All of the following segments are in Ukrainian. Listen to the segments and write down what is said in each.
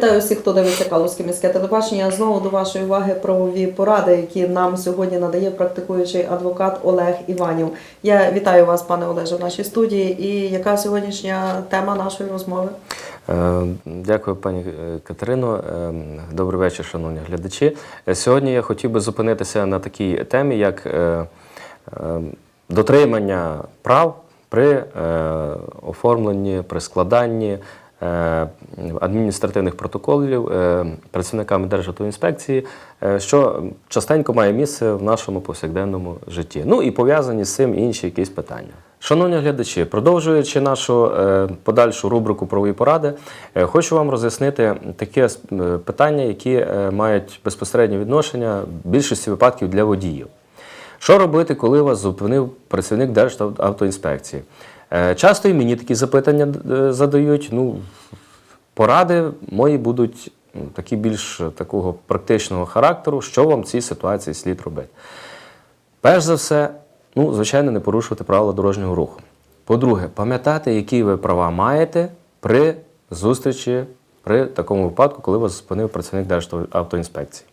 Вітаю всіх, хто дивиться Калузьке міське телебачення. Знову до вашої уваги правові поради, які нам сьогодні надає практикуючий адвокат Олег Іванів. Я вітаю вас, пане Олеже, в нашій студії. І яка сьогоднішня тема нашої розмови? Е, Дякую, пані е, Катерино. Е, Добрий вечір, шановні глядачі. Сьогодні я хотів би зупинитися на такій темі, як дотримання прав при оформленні, при складанні адміністративних протоколів е, працівниками Державтоінспекції, е, що частенько має місце в нашому повсякденному житті. Ну і пов'язані з цим інші якісь питання. Шановні глядачі, продовжуючи нашу е, подальшу рубрику правові поради, е, хочу вам роз'яснити таке е, питання, які е, мають безпосереднє відношення в більшості випадків для водіїв. Що робити, коли вас зупинив працівник Державтоінспекції? Е, Часто і мені такі запитання е, задають. Ну, поради мої будуть ну, такі більш такого практичного характеру, що вам в цій ситуації слід робити. Перш за все, ну, звичайно, не порушувати правила дорожнього руху. По-друге, пам'ятати, які ви права маєте при зустрічі, при такому випадку, коли вас зупинив працівник Державтоінспекції.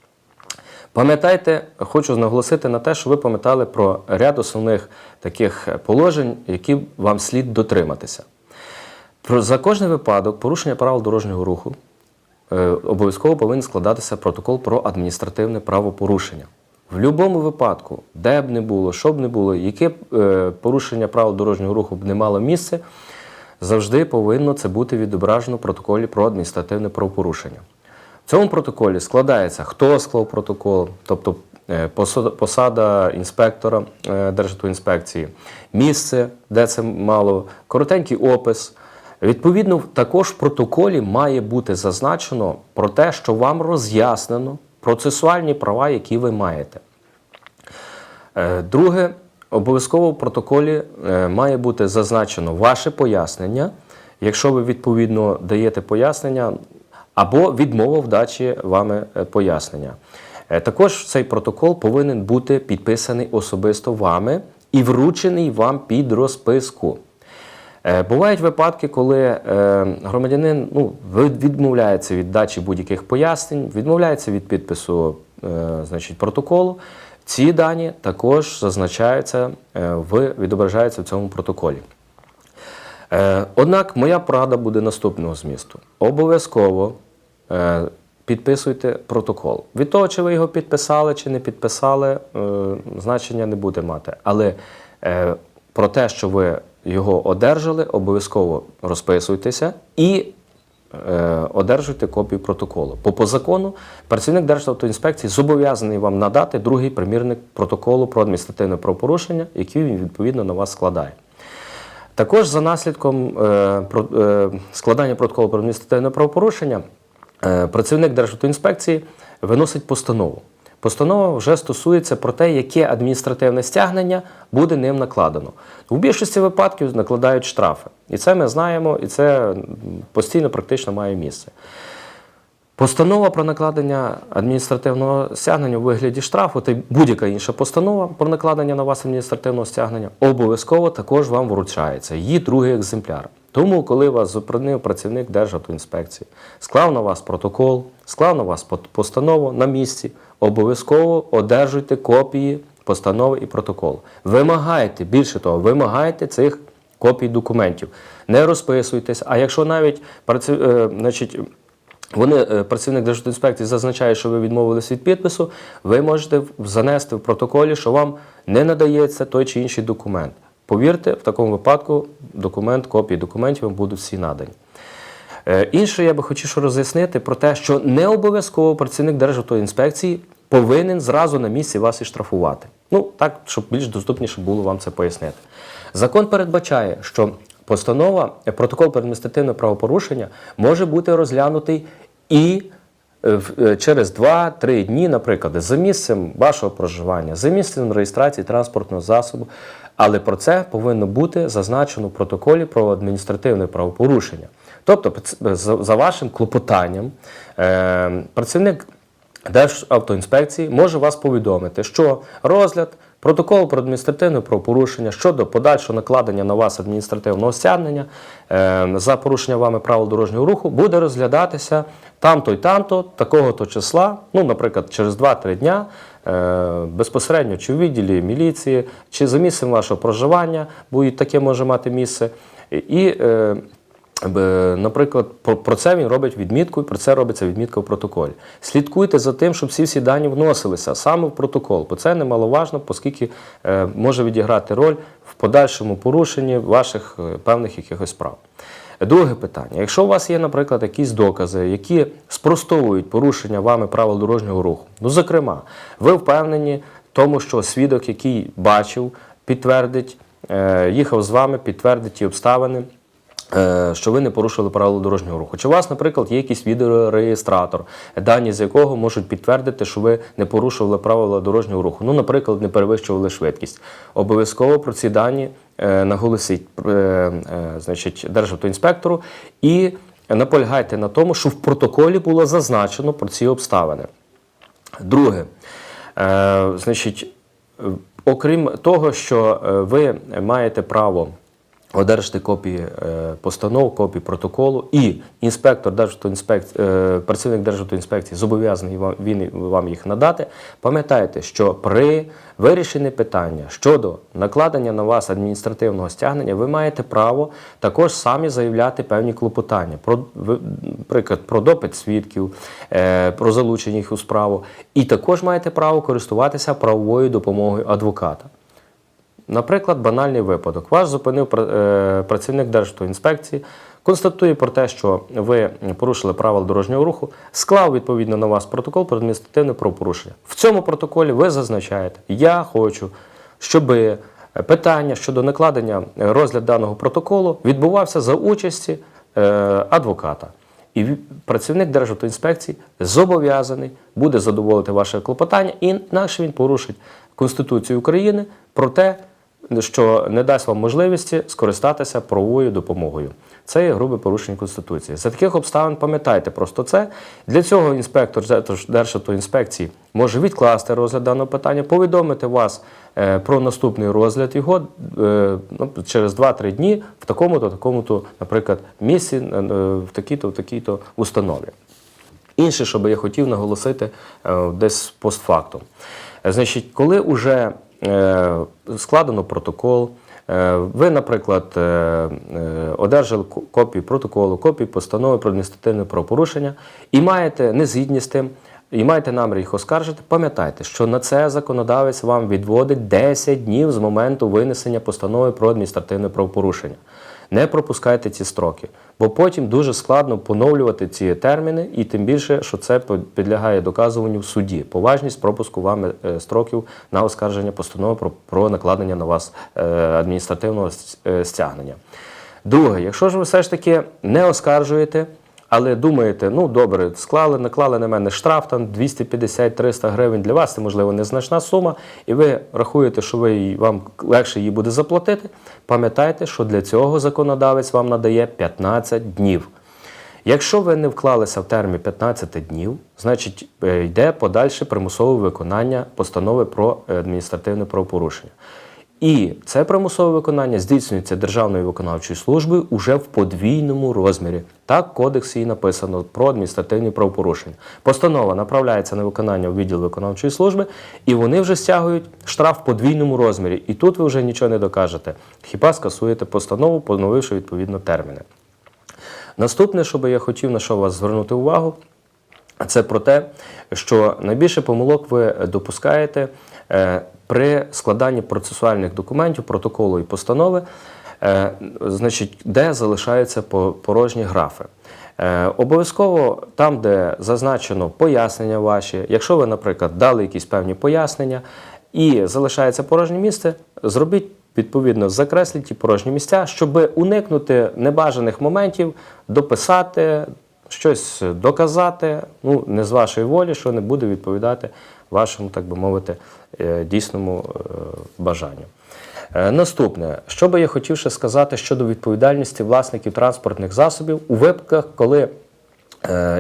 Пам'ятайте, хочу наголосити на те, що ви пам'ятали про ряд основних таких положень, які вам слід дотриматися. За кожний випадок порушення правил дорожнього руху е, обов'язково повинен складатися протокол про адміністративне правопорушення. В будь-якому випадку, де б не було, що б не було, яке е, порушення правил дорожнього руху б не мало місце, завжди повинно це бути відображено в протоколі про адміністративне правопорушення. Цьому протоколі складається, хто склав протокол, тобто е, посада- інспектора е, Державтоінспекції, місце, де це мало, коротенький опис. Відповідно, також в протоколі має бути зазначено про те, що вам роз'яснено процесуальні права, які ви маєте. Е, Друге, обов'язково в протоколі має бути зазначено ваше пояснення, якщо ви відповідно даєте пояснення, або відмова в дачі вами е, пояснення. Е, Також цей протокол повинен бути підписаний особисто вами і вручений вам під розписку. Е, Бувають випадки, коли громадянин ну, відмовляється від дачі будь-яких пояснень, відмовляється від підпису значить, протоколу. Ці дані також зазначаються в відображаються в цьому протоколі. Однак моя порада буде наступного змісту. Обов'язково підписуйте протокол. Від того, чи ви його підписали, чи не підписали, е, значення не буде мати. Але е, про те, що ви його одержали, обов'язково розписуйтеся і е, одержуйте копію протоколу. По, по закону працівник Державтоінспекції зобов'язаний вам надати другий примірник протоколу про адміністративне правопорушення, який він відповідно на вас складає. Також за наслідком е, е, складання протоколу про адміністративне правопорушення е, працівник Державтоінспекції виносить постанову. Постанова вже стосується про те, яке адміністративне стягнення буде ним накладено. У більшості випадків накладають штрафи. І це ми знаємо, і це постійно практично має місце. Постанова про накладення адміністративного стягнення у вигляді штрафу та будь-яка інша постанова про накладення на вас адміністративного стягнення обов'язково також вам вручається. Її другий екземпляр. Тому, коли вас зупинив працівник Державтоінспекції, склав на вас протокол, склав на вас постанову на місці, обов'язково одержуйте копії постанови і протоколу. Вимагайте, більше того, вимагайте цих копій документів. Не розписуйтесь. А якщо навіть праці- е, значить, вони, е, працівник Держінспекції зазначає, що ви відмовились від підпису, ви можете занести в протоколі, що вам не надається той чи інший документ. Повірте, в такому випадку документ, копії документів вам будуть всі надані. Е, Інше я би хотів роз'яснити про те, що не обов'язково працівник Державтоінспекції повинен зразу на місці вас і штрафувати. Ну, так, щоб більш доступніше було вам це пояснити. Закон передбачає, що постанова, е, протокол про адміністративне правопорушення може бути розглянутий і е, е, через 2-3 дні, наприклад, за місцем вашого проживання, за місцем реєстрації транспортного засобу. Але про це повинно бути зазначено в протоколі про адміністративне правопорушення. Тобто, за, вашим клопотанням, працівник Державтоінспекції може вас повідомити, що розгляд Протокол про адміністративне правопорушення щодо подальшого накладення на вас адміністративного стягнення е, за порушення вами правил дорожнього руху буде розглядатися там-то і там-то, такого-то числа, ну, наприклад, через 2-3 дня, е, безпосередньо чи в відділі міліції, чи за місцем вашого проживання, бо і таке може мати місце. І, е, Наприклад, про, це він робить відмітку, і про це робиться відмітка в протоколі. Слідкуйте за тим, щоб всі всі дані вносилися саме в протокол, бо це немаловажно, оскільки е, може відіграти роль в подальшому порушенні ваших е, певних якихось прав. Друге питання: якщо у вас є, наприклад, якісь докази, які спростовують порушення вами правил дорожнього руху, ну зокрема, ви впевнені в тому, що свідок, який бачив, підтвердить, е, їхав з вами, підтвердить ті обставини. Е, що ви не порушили правила дорожнього руху. Чи у вас, наприклад, є якийсь відеореєстратор, дані з якого можуть підтвердити, що ви не порушували правила дорожнього руху? Ну, наприклад, не перевищували швидкість. Обов'язково про ці дані е, наголосіть е, значить, Державтоінспектору і наполягайте на тому, що в протоколі було зазначено про ці обставини. Друге, значить, окрім того, що ви маєте право одержати копії е, постанов, копії протоколу, і інспектор Державтоінспекції, е, працівник Державтоінспекції зобов'язаний вам, він вам їх надати. Пам'ятайте, що при вирішенні питання щодо накладення на вас адміністративного стягнення, ви маєте право також самі заявляти певні клопотання про наприклад, про допит свідків, е, про залучення їх у справу, і також маєте право користуватися правовою допомогою адвоката. Наприклад, банальний випадок. Вас зупинив е, працівник Державтоінспекції, констатує про те, що ви порушили правила дорожнього руху, склав відповідно на вас протокол про адміністративне правопорушення. В цьому протоколі ви зазначаєте, я хочу, щоб питання щодо накладення е, розгляд даного протоколу відбувався за участі е, адвоката. І працівник Державтоінспекції зобов'язаний буде задоволити ваше клопотання, інакше він порушить Конституцію України про те, що не дасть вам можливості скористатися правовою допомогою. Це є грубе порушення Конституції. За таких обставин пам'ятайте просто це. Для цього інспектор Державтоінспекції може відкласти розгляд даного питання, повідомити вас е, про наступний розгляд його е, ну, через 2-3 дні в такому-то, такому-то, наприклад, місці, е, в такій-то, в такій-то установі. Інше, що би я хотів наголосити десь постфактум. Значить, коли вже е, складено протокол, е, ви, наприклад, е, е, одержали копію протоколу, копію постанови про адміністративне правопорушення і маєте незгідність з тим, і маєте намір їх оскаржити, пам'ятайте, що на це законодавець вам відводить 10 днів з моменту винесення постанови про адміністративне правопорушення. Не пропускайте ці строки, бо потім дуже складно поновлювати ці терміни, і тим більше, що це підлягає доказуванню в суді. Поважність пропуску вами е, строків на оскарження постанови про, про накладення на вас е, адміністративного е, стягнення. Друге, якщо ж ви все ж таки не оскаржуєте, але думаєте, ну добре, склали, наклали на мене штраф там 250-300 гривень. Для вас це можливо незначна сума, і ви рахуєте, що ви вам легше її буде заплатити. Пам'ятайте, що для цього законодавець вам надає 15 днів. Якщо ви не вклалися в термін 15 днів, значить е, йде подальше примусове виконання постанови про е, адміністративне правопорушення. І це примусове виконання здійснюється Державною виконавчою службою уже в подвійному розмірі. Так в кодексі і написано про адміністративні правопорушення. Постанова направляється на виконання в відділ виконавчої служби, і вони вже стягують штраф в подвійному розмірі. І тут ви вже нічого не докажете. Хіба скасуєте постанову, поновивши відповідно терміни. Наступне, що би я хотів на що вас звернути увагу, це про те, що найбільше помилок ви допускаєте е, при складанні процесуальних документів, протоколу і постанови, е, значить, де залишаються порожні графи. Е, Обов'язково там, де зазначено пояснення ваші, якщо ви, наприклад, дали якісь певні пояснення і залишається порожнє місце, зробіть відповідно закресліть ті порожні місця, щоб уникнути небажаних моментів, дописати, щось доказати, ну не з вашої волі, що не буде відповідати вашому, так би мовити, е, дійсному е, бажанню. Е, Наступне, що би я хотів ще сказати щодо відповідальності власників транспортних засобів у випадках, коли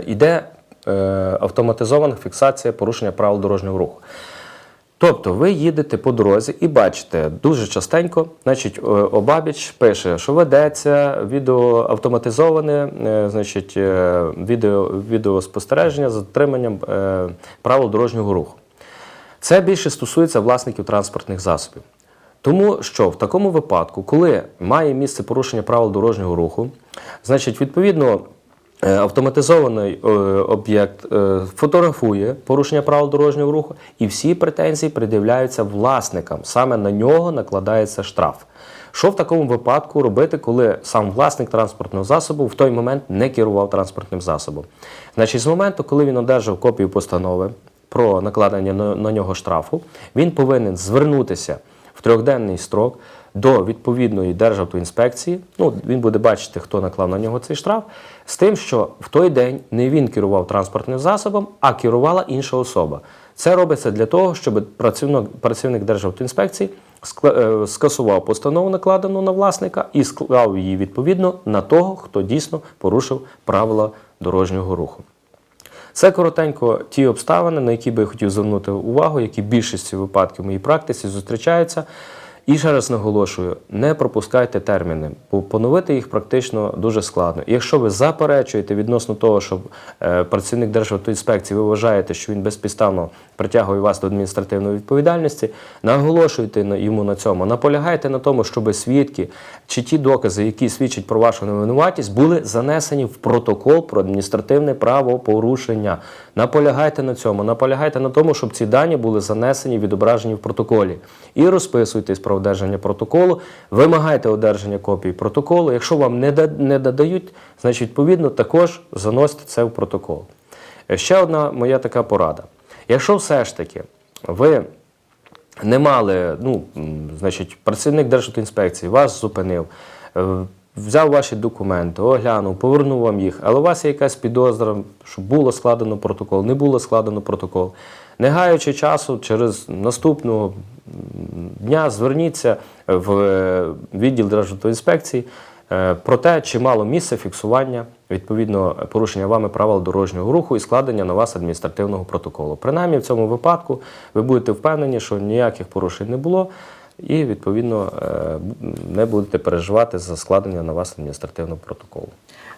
йде автоматизована фіксація порушення правил дорожнього руху. Тобто ви їдете по дорозі і бачите дуже частенько, значить, обабіч пише, що ведеться відео автоматизоване, е, значить, е, відео, відеоспостереження з дотриманням е, правил дорожнього руху. Це більше стосується власників транспортних засобів. Тому що в такому випадку, коли має місце порушення правил дорожнього руху, значить, відповідно, е, автоматизований е, об'єкт е, фотографує порушення правил дорожнього руху, і всі претензії пред'являються власникам. Саме на нього накладається штраф. Що в такому випадку робити, коли сам власник транспортного засобу в той момент не керував транспортним засобом? Значить, з моменту, коли він одержав копію постанови про накладення на, на нього штрафу, він повинен звернутися в трьохденний строк до відповідної Державтоінспекції. Ну, він буде бачити, хто наклав на нього цей штраф, з тим, що в той день не він керував транспортним засобом, а керувала інша особа. Це робиться для того, щоб працівник, працівник Державтоінспекції е, скасував постанову, накладену на власника, і склав її відповідно на того, хто дійсно порушив правила дорожнього руху. Це коротенько ті обставини, на які би я хотів звернути увагу, які більшості випадків в моїй практиці зустрічаються. І ще раз наголошую: не пропускайте терміни, бо поновити їх практично дуже складно. І якщо ви заперечуєте відносно того, що е, працівник Державтоінспекції ви вважаєте, що він безпідставно притягує вас до адміністративної відповідальності, наголошуйте на- йому на цьому, наполягайте на тому, щоб свідки чи ті докази, які свідчать про вашу невинуватість, були занесені в протокол про адміністративне правопорушення. Наполягайте на цьому, наполягайте на тому, щоб ці дані були занесені, відображені в протоколі. І розписуйтесь про одержання протоколу, вимагайте одержання копії протоколу. Якщо вам не, додають, значить, відповідно, також заносите це в протокол. Е, Ще одна моя така порада. Якщо все ж таки ви не мали, ну, значить, працівник Державтоінспекції вас зупинив, е, взяв ваші документи, оглянув, повернув вам їх, але у вас є якась підозра, що було складено протокол, не було складено протокол. Не гаючи часу, через наступного дня зверніться в е, відділ Державтоінспекції е, про те, чи мало місце фіксування відповідно порушення вами правил дорожнього руху і складення на вас адміністративного протоколу. Принаймні в цьому випадку ви будете впевнені, що ніяких порушень не було, і відповідно не будете переживати за складення на вас адміністративного протоколу.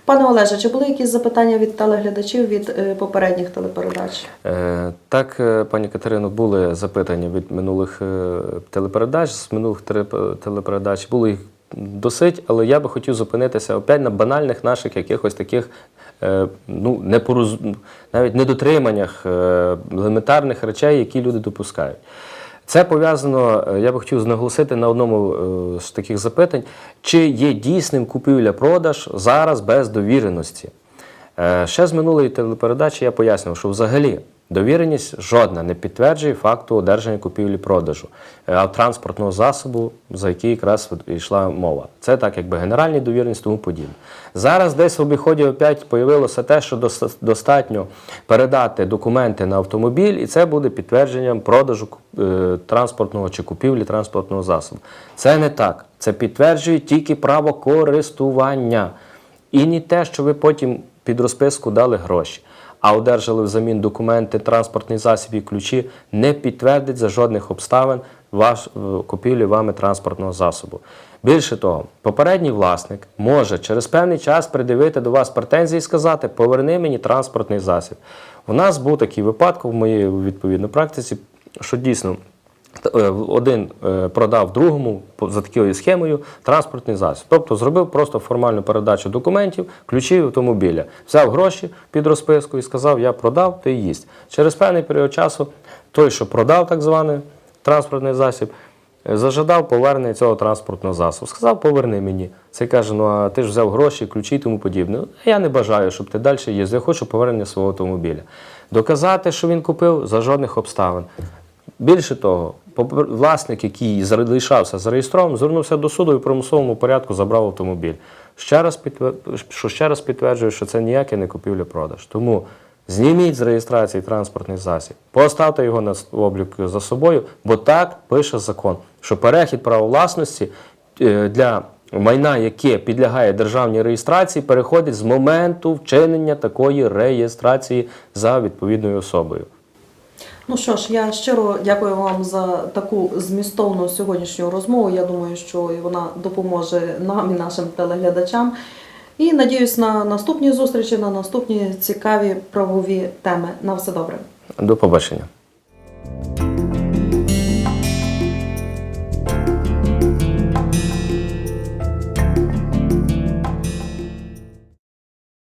Пане Олеже, чи були якісь запитання від телеглядачів від е, попередніх телепередач? Е, Так, е, пані Катерино, були запитання від минулих телепередач, з минулих телепередач було їх досить, але я би хотів зупинитися опять на банальних наших якихось таких ну, непороз... навіть недотриманнях елементарних речей, які люди допускають. Це пов'язано, е, я би хотів наголосити на одному е, з таких запитань, чи є дійсним купівля-продаж зараз без довіреності. Е, Ще з минулої телепередачі я пояснював, що взагалі довіреність жодна не підтверджує факту одержання купівлі-продажу е, транспортного засобу, за який якраз йшла мова. Це так, якби генеральні довіреність, тому подібне. Зараз десь в обіході опять появилося те, що достатньо передати документи на автомобіль, і це буде підтвердженням продажу е, транспортного чи купівлі транспортного засобу. Це не так. Це підтверджує тільки право користування. І не те, що ви потім під розписку дали гроші, а одержали взамін документи, транспортний засіб і ключі, не підтвердить за жодних обставин ваш е, купівлі вами транспортного засобу. Більше того, попередній власник може через певний час придивити до вас претензії і сказати: поверни мені транспортний засіб. У нас був такий випадок в моїй відповідній практиці, що дійсно один е, продав другому за такою схемою транспортний засіб. Тобто зробив просто формальну передачу документів, ключів автомобіля, взяв гроші під розписку і сказав, я продав, ти їсть. Через певний період часу той, що продав так званий транспортний засіб, е, зажадав повернення цього транспортного засобу. Сказав, поверни мені. Цей каже, ну а ти ж взяв гроші, ключі і тому подібне. Я не бажаю, щоб ти далі їздив, я хочу повернення свого автомобіля. Доказати, що він купив, за жодних обставин. Більше того, власник, який залишався зареєстрованим, звернувся до суду і в примусовому порядку забрав автомобіль. Ще раз підтвер... що ще раз підтверджує, що це ніяке не купівля-продаж. Тому зніміть з реєстрації транспортний засіб, поставте його на облік за собою, бо так пише закон, що перехід права власності е, для майна, яке підлягає державній реєстрації, переходить з моменту вчинення такої реєстрації за відповідною особою. Ну що ж, я щиро дякую вам за таку змістовну сьогоднішню розмову. Я думаю, що вона допоможе нам і нашим телеглядачам. І надіюсь на наступні зустрічі, на наступні цікаві правові теми. На все добре. До побачення.